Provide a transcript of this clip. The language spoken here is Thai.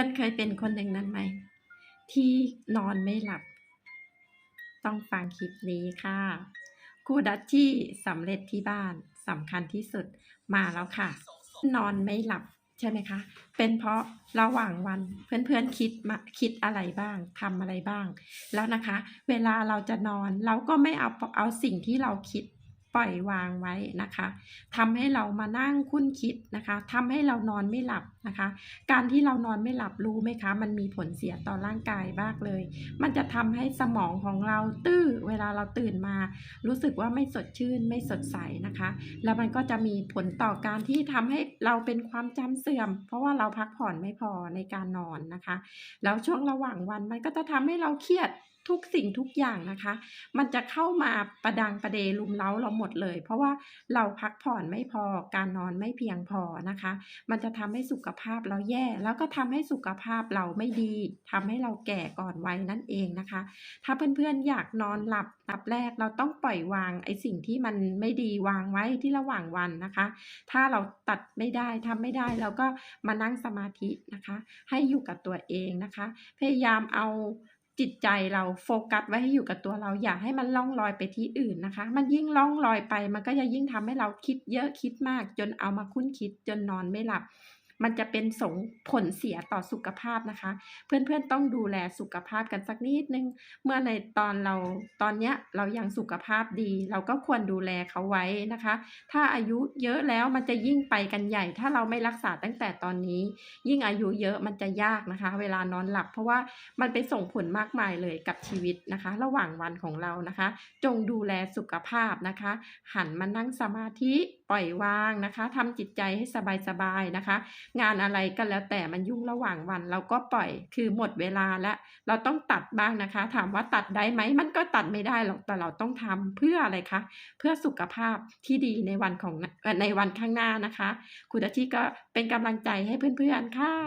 อนๆเคยเป็นคนหนึ่งนั้นไหม ที่นอนไม่หลับ ต้องฟังคลิปนี้ค่ะครูดัชชี่สำเร็จที่บ้านสำคัญที่สุดมาแล้วค่ะ นอนไม่หลับใช่ไหมคะ เป็นเพราะระหว่างวันเพื่อนๆคิดมาคิดอะไรบ้างทำอะไรบ้าง แล้วนะคะ เวลาเราจะนอนเราก็ไม่เอาเอาสิ่งที่เราคิด ปล่อยวางไว้นะคะทำให้เรามานั่งคุ้นคิดนะคะทำให้เรานอนไม่หลับนะคะ การที่เรานอนไม่หลับรู้ไหมคะ มันมีผลเสียต่อร่างกายมากเลย มันจะทำให้สมองของเราตื้อเวลาเราตื่นมา รู้สึกว่าไม่สดชื่นไม่สดใสนะคะ แล้วมันก็จะมีผลต่อการที่ทำให้เราเป็นความจำเสื่อม เพราะว่าเราพักผ่อนไม่พอในการนอนนะคะ แล้วช่วงระหว่างวันมันก็จะทำให้เราเครียดทุกสิ่งทุกอย่างนะคะ มันจะเข้ามาประดังประเดลุมเล้าเราหมดเลย เพราะว่าเราพักผ่อนไม่พอการนอนไม่เพียงพอนะคะ มันจะทำให้สุขภาพเราแย่ แล้วก็ทำให้สุขภาพเราไม่ดีทำให้เราแก่ก่อนวัยนั่นเองนะคะ ถ้าเพื่อนๆอยากนอนหลับอันดับแรกเราต้องปล่อยวางไอ้สิ่งที่มันไม่ดีวางไว้ที่ระหว่างวันนะคะ ถ้าเราตัดไม่ได้ทำไม่ได้เราก็มานั่งสมาธินะคะ ให้อยู่กับตัวเองนะคะ พยายามเอา จิตใจเราโฟกัสไว้ให้อยู่กับตัวเราอย่าให้มันล่องลอยไปที่อื่นนะคะ มันยิ่งล่องลอยไป มันก็จะยิ่งทำให้เราคิดเยอะคิดมาก จนเอามาคุ้นคิดจนนอนไม่หลับ มันจะเป็นส่งผลเสียต่อสุขภาพนะคะ เพื่อนๆต้องดูแลสุขภาพกันสักนิดนึง เมื่อในตอนเราตอนเนี้ยเรายังสุขภาพดี เราก็ควรดูแลเขาไว้นะคะ ถ้าอายุเยอะแล้วมันจะยิ่งไปกันใหญ่ ถ้าเราไม่รักษาตั้งแต่ตอนนี้ ยิ่งอายุเยอะมันจะยากนะคะ เวลานอนหลับ เพราะว่ามันไปส่งผลมากมายเลยกับชีวิตนะคะ ระหว่างวันของเรานะคะ จงดูแลสุขภาพนะคะ หันมานั่งสมาธิ ปล่อยวางนะคะทำจิตใจให้สบายๆนะคะ งานอะไรก็แล้วแต่มันยุ่งระหว่างวัน เราก็ปล่อยคือหมดเวลาแล้วเราต้องตัดบ้างนะคะ ถามว่าตัดได้ไหมมันก็ตัดไม่ได้หรอกแต่เราต้องทำเพื่ออะไรคะเพื่อสุขภาพที่ดีในวันของในวันข้างหน้านะคะ คุณอาชีก็เป็นกำลังใจให้เพื่อนๆค่ะ